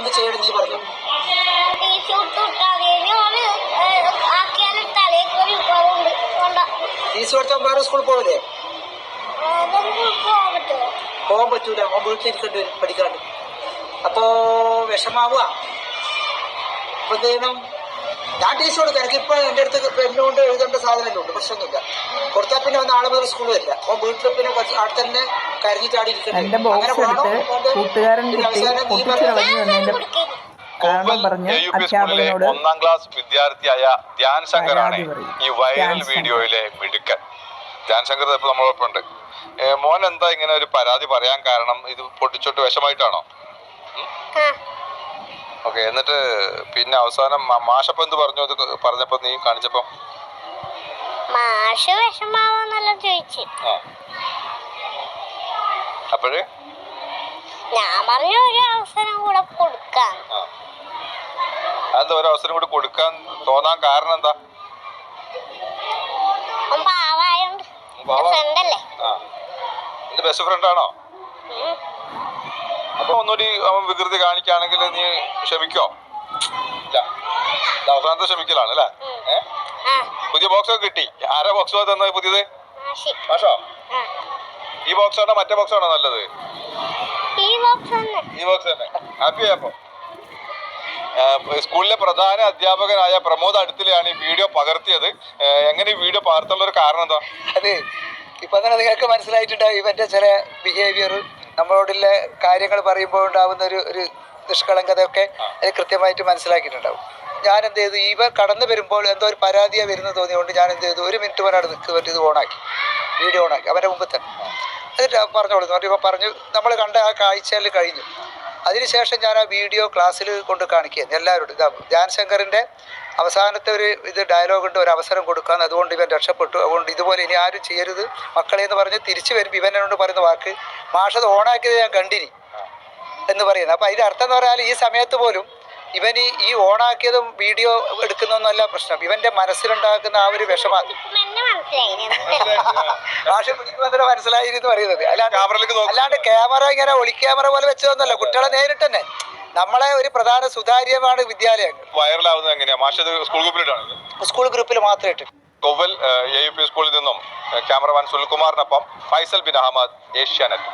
എന്ത് ചെയ്യണം നീ പറഞ്ഞു. ഫീസ് കൊടുത്താൽ വേറെ സ്കൂളിൽ പോവില്ലേ? പോകാൻ പറ്റൂല. അവൻ വീട്ടിലിരിക്കേണ്ടി വരും പഠിക്കാണ്ട്. അപ്പോ വിഷമാവുക. അപ്പൊ ഞാൻ ടീച്ചർ കൊടുക്കാം എനിക്ക് ഇപ്പൊ എന്റെ അടുത്ത് പെണ്ണ് കൊണ്ട് എഴുതേണ്ട സാധനമല്ലോ ഉണ്ട് പ്രശ്നമൊന്നുമില്ല. കൊടുത്താൽ പിന്നെ നാളെ മുതൽ സ്കൂളിൽ വരില്ല. അപ്പൊ വീട്ടിൽ പിന്നെ കുറച്ച് അവിടെ തന്നെ കരഞ്ഞിട്ടാടി സ്കൂളിലെ ഒന്നാം ക്ലാസ് വിദ്യാർത്ഥിയായ ധ്യാൻ ശങ്കറാണ് ഈ വൈറൽ. വീഡിയോയിലെ മിടുക്കൻ. ധ്യാൻ ശങ്കർ ഇപ്പൊ നമ്മളൊപ്പം ഉണ്ട് മോൻ എന്താ ഇങ്ങനെ ഒരു പരാതി പറയാൻ കാരണം ഇത് പൊട്ടിച്ചോട്ട് വിഷമായിട്ടാണോ? ഓക്കെ എന്നിട്ട് പിന്നെ അവസാനം മാഷപ്പം എന്ത് പറഞ്ഞു? അത് പറഞ്ഞപ്പോ നീ കാണിച്ചപ്പോ? മാഷ് വിഷമാവെന്നെല്ലാം ചോദിച്ചു. ആ. അപ്പോഴേ? ഞാൻ പറഞ്ഞു ഒരു അവസരം കൂടെ കൊടുക്കാൻ അതെന്താ ഒരു അവസരം കൂടി കൊടുക്കാൻ തോന്നാൻ കാരണം എന്താ? പാവായോണ്ട്? ഫ്രണ്ട് അല്ലേ? ബെസ്റ്റ് ഫ്രണ്ട് ആണോ. അപ്പൊ ഒന്നുകൂടി അവൻ വികൃതി കാണിക്കുകയാണെങ്കിൽ നീ ക്ഷമിക്കോ? ഇല്ല. അവസാനത്തെ ക്ഷമിക്കലാണ് അല്ലേ? പുതിയ ബോക്സ് ഒക്കെ കിട്ടി. ആരാ ബോക്സ് തന്നത് പുതിയത്? മാഷി. ഈ ബോക്സ് ആണോ മറ്റേ ബോക്സ് ആണോ നല്ലത്? ഈ ബോക്സ് തന്നെ. ഹാപ്പി ആയപ്പോ സ്കൂളിലെ പ്രധാന അധ്യാപകനായ പ്രമോദ് അടുത്തിലാണ് ഈ വീഡിയോ പകർത്തിയത്. എങ്ങനെ ഈ വീഡിയോ പകർത്താനുള്ള ഒരു കാരണം എന്താ? അതെ ഇപ്പൊ അങ്ങനെ നിങ്ങൾക്ക് മനസ്സിലായിട്ടുണ്ടാവും ഇവന്റെ ചില ബിഹേവിയർ നമ്മളോടുള്ള കാര്യങ്ങൾ പറയുമ്പോൾ ഉണ്ടാവുന്ന ഒരു ഒരു നിഷ്കളങ്കതയൊക്കെ അത് കൃത്യമായിട്ട് മനസ്സിലാക്കിയിട്ടുണ്ടാവും. ഞാൻ എന്ത് ചെയ്തു? ഇവ കടന്നു വരുമ്പോൾ എന്തോ ഒരു പരാതിയാണ് വരുന്നത് തോന്നിയതുകൊണ്ട് ഞാൻ എന്ത് ചെയ്തു? ഒരു മിനിറ്റ് അവിടെ നിൽക്കുക പറ്റി ഇത് ഓണാക്കി. വീഡിയോ ഓണാക്കി. അവന്റെ മുമ്പ് തന്നെ. എന്നിട്ട് പറഞ്ഞോളൂ. ഇവ പറഞ്ഞു നമ്മൾ കണ്ട ആ കാഴ്ചയിൽ കഴിഞ്ഞു. അതിനുശേഷം ഞാൻ ആ വീഡിയോ ക്ലാസ്സിൽ കൊണ്ട് കാണിക്കുകയായിരുന്നു എല്ലാവരോടും. ഇതാ ധ്യാൻ ശങ്കറിന്റെ അവസാനത്തെ ഒരു ഇത് ഡയലോഗ് ഉണ്ട് ഒരു അവസരം കൊടുക്കാൻ. അതുകൊണ്ട് ഇവൻ രക്ഷപ്പെട്ടു. അതുകൊണ്ട് ഇതുപോലെ ഇനി ആരും ചെയ്യരുത്. മക്കളെ എന്ന് പറഞ്ഞ് തിരിച്ചു വരും. ഇവൻ എന്നോട് പറയുന്ന വാക്ക് മാഷത് ഓണാക്കിയത് ഞാൻ കണ്ടിനി എന്ന് പറയുന്നത് അപ്പം അതിന്റെ അർത്ഥം എന്ന് പറഞ്ഞാൽ ഈ സമയത്ത് പോലും ഇവൻ ഈ ഈ ഓണാക്കിയതും വീഡിയോ എടുക്കുന്നൊന്നല്ല പ്രശ്നം. ഇവന്റെ മനസ്സിലുണ്ടാക്കുന്ന ആ ഒരു വിഷമാ ഭാഷ പിടിക്കുമ്പോൾ മനസ്സിലായി എന്ന് പറയുന്നത്. അല്ലാണ്ട് ക്യാമറ. അല്ലാണ്ട് ക്യാമറ ഇങ്ങനെ ഒളിക്യാമറ പോലെ വെച്ചതൊന്നുമല്ല. കുട്ടികളെ നേരിട്ട് തന്നെ നമ്മളെ ഒരു പ്രധാന സുതാര്യമാണ് വിദ്യാലയങ്ങൾ. വൈറലാവുന്നത് എങ്ങനെയാ? മാഷ് സ്കൂൾ ഗ്രൂപ്പിലിട്ടാണ് സ്കൂൾ ഗ്രൂപ്പിൽ മാത്രമേ ഇട്ട് കൊവ്വൽ എ യു പി സ്കൂളിൽ നിന്നും ക്യാമറമാൻ സുനിൽകുമാറിനൊപ്പം ഫൈസൽ ബിൻ അഹമ്മദ് ഏഷ്യാനെറ്റ്